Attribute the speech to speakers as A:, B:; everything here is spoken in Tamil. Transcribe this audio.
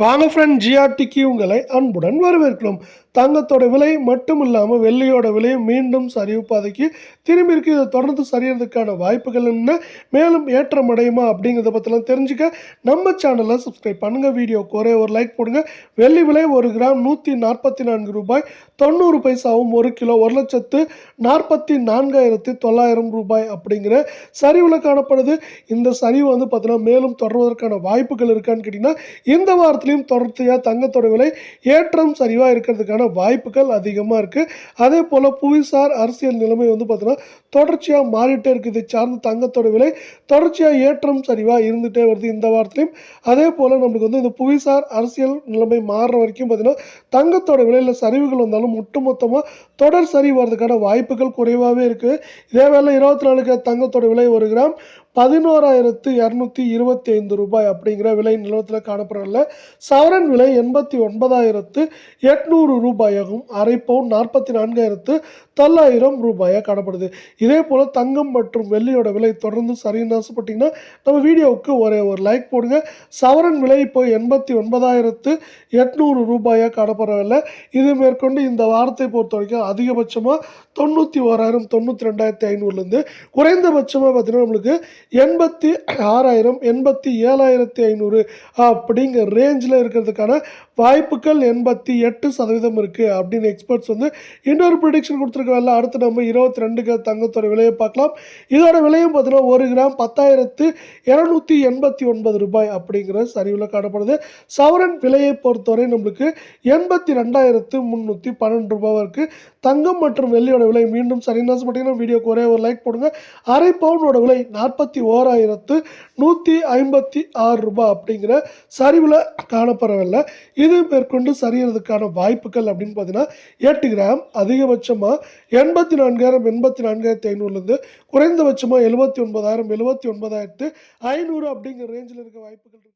A: வாங்க ஃப்ரெண்ட் ஜிஆர்டிக்கு உங்களை அன்புடன் வரவேற்கிறோம். தங்கத்தோட விலை மட்டும் இல்லாமல் வெள்ளியோட விலையும் மீண்டும் சரிவு பாதைக்கு திரும்பி இருக்கு. இதை தொடர்ந்து சரியறதுக்கான வாய்ப்புகள் என்ன? மேலும் ஏற்றம் அடையுமா அப்படிங்கிறத பற்றிலாம் தெரிஞ்சுக்க நம்ம சேனலை சப்ஸ்கிரைப் பண்ணுங்கள் வீடியோ ஒரே ஒரு லைக் போடுங்க. வெள்ளி விலை ஒரு கிராம் நூற்றி நாற்பத்தி நான்கு ரூபாய். தொண்ணூறு பைசாவும் ஒரு கிலோ ஒரு லட்சத்து நாற்பத்தி நான்காயிரத்தி தொள்ளாயிரம் ரூபாய் அப்படிங்கிற சரிவில் காணப்படுது. இந்த சரிவு வந்து பார்த்தீங்கன்னா மேலும் தொடர்வதற்கான வாய்ப்புகள் இருக்கான்னு கேட்டிங்கன்னா இந்த வாரத்தில் வாரத்திலையும் தொடர்ச்சியாக தங்கத்தோட விலை ஏற்றம் சரிவாக இருக்கிறதுக்கான வாய்ப்புகள் அதிகமாக இருக்குது அதே போல் புவிசார் அரசியல் நிலைமை வந்து பார்த்தீங்கன்னா தொடர்ச்சியாக மாறிட்டே இருக்குது சார்ந்த தங்கத்தோட விலை தொடர்ச்சியாக ஏற்றம் சரிவாக இருந்துகிட்டே வருது இந்த வாரத்துலையும். அதே போல் நம்மளுக்கு வந்து இந்த புவிசார் அரசியல் நிலைமை மாறுற வரைக்கும் பார்த்தீங்கன்னா தங்கத்தோட விலையில் சரிவுகள் வந்தாலும் ஒட்டுமொத்தமாக தொடர் சரி வர்றதுக்கான வாய்ப்புகள் குறைவாகவே இருக்குது இதே வேலை இருபத்தி நாலுக்கு தங்கத்தோட விலை ஒரு கிராம் பதினோராயிரத்து இரநூத்தி இருபத்தி ஐந்து ரூபாய் அப்படிங்கிற விலை நிலவரத்தில் காணப்படவில்லை சவரன் விலை எண்பத்தி ஒன்பதாயிரத்து எட்நூறு ரூபாயாகும் அரை பவுன் நாற்பத்தி நான்காயிரத்து தொள்ளாயிரம் ரூபாயாக காணப்படுது. இதே போல் தங்கம் மற்றும் வெள்ளியோட விலை தொடர்ந்து சரின்னு ஆசைப்பட்டிங்கன்னா நம்ம வீடியோவுக்கு ஒரே ஒரு லைக் போடுங்க. சவரன் விலை இப்போ எண்பத்தி ஒன்பதாயிரத்து எட்நூறு ரூபாயாக காணப்படவில்லை இது மேற்கொண்டு இந்த வாரத்தை பொறுத்த வரைக்கும் அதிகபட்சமாக தொண்ணூற்றி ஓராயிரம் தொண்ணூற்றி ரெண்டாயிரத்தி ஐநூறுலேருந்து குறைந்தபட்சமாக பார்த்தீங்கன்னா நம்மளுக்கு எண்பத்தி ஆறாயிரம் எண்பத்தி ஏழாயிரத்தி ஐநூறு அப்படிங்கிற ரேஞ்சில் இருக்கிறதுக்கான வாய்ப்புகள் எண்பத்தி எட்டு சதவீதம் இருக்குது அப்படின்னு எக்ஸ்பர்ட்ஸ் வந்து இன்னொரு ப்ரிடிக்ஷன் கொடுத்துருக்காங்க அடுத்து நம்ம இருபத்தி ரெண்டுக்கு தங்கத்தோட விலையை பார்க்கலாம். இதோட விலையும் பார்த்தீங்கன்னா ஒரு கிராம் பத்தாயிரத்து இரநூத்தி எண்பத்தி ஒன்பது ரூபாய் அப்படிங்கிற சரிவில் காணப்படுது. சவரன் விலையை பொறுத்தவரை நம்மளுக்கு எண்பத்தி ரெண்டாயிரத்து முந்நூற்றி பன்னெண்டு ரூபாவாக இருக்குது தங்கம் மற்றும் வெள்ளியோட விலை மீண்டும் சரின்னு பார்த்தீங்கன்னா வீடியோக்கு ஒரே ஒரு லைக் போடுங்க. அரை பவுனோட விலை நாற்பத்தி ஓராயிரத்து நூற்றி ஐம்பத்தி ஆறு ரூபாய் அப்படிங்கிற சரிவில் காணப்படவில்லை. இது மேற்கொண்டு சரியறதுக்கான வாய்ப்புகள் அப்படின்னு பார்த்தீங்கன்னா எட்டு கிராம் அதிகபட்சமாக எண்பத்தி நான்காயிரம் எண்பத்தி நான்காயிரத்தி ஐநூறுலேருந்து குறைந்தபட்சமாக எழுபத்தி ஒன்பதாயிரம் எழுபத்தி ஒன்பதாயிரத்து ஐநூறு அப்படிங்கிற ரேஞ்சில் இருக்க வாய்ப்புகள்